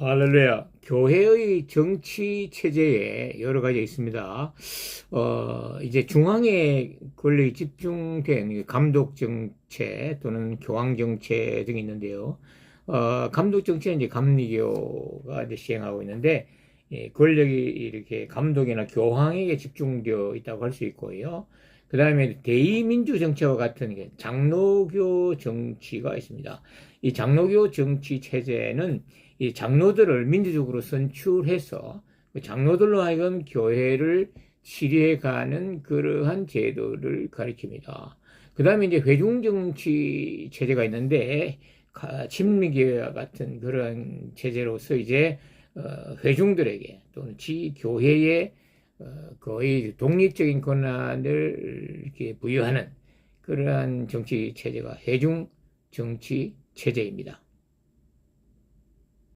할렐루야. 교회의 정치 체제에 여러 가지 있습니다. 어, 이제 중앙에 권력이 집중된 감독 정체 또는 교황 정체 등이 있는데요. 어, 감독 정체는 이제 감리교가 이제 시행하고 있는데, 예, 권력이 이렇게 감독이나 교황에게 집중되어 있다고 할 수 있고요. 그 다음에 대의민주 정체와 같은 게 장로교 정치가 있습니다. 이 장로교 정치 체제는 이 장로들을 민주적으로 선출해서 그 장로들로 하여금 교회를 치료해가는 그러한 제도를 가리킵니다. 그 다음에 이제 회중 정치 체제가 있는데 가- 친미교회와 같은 그런 체제로서 이제 어, 회중들에게 또는 지 교회에 어, 거의 독립적인 권한을 이렇게 부여하는 그러한 정치 체제가 회중 정치 체제입니다.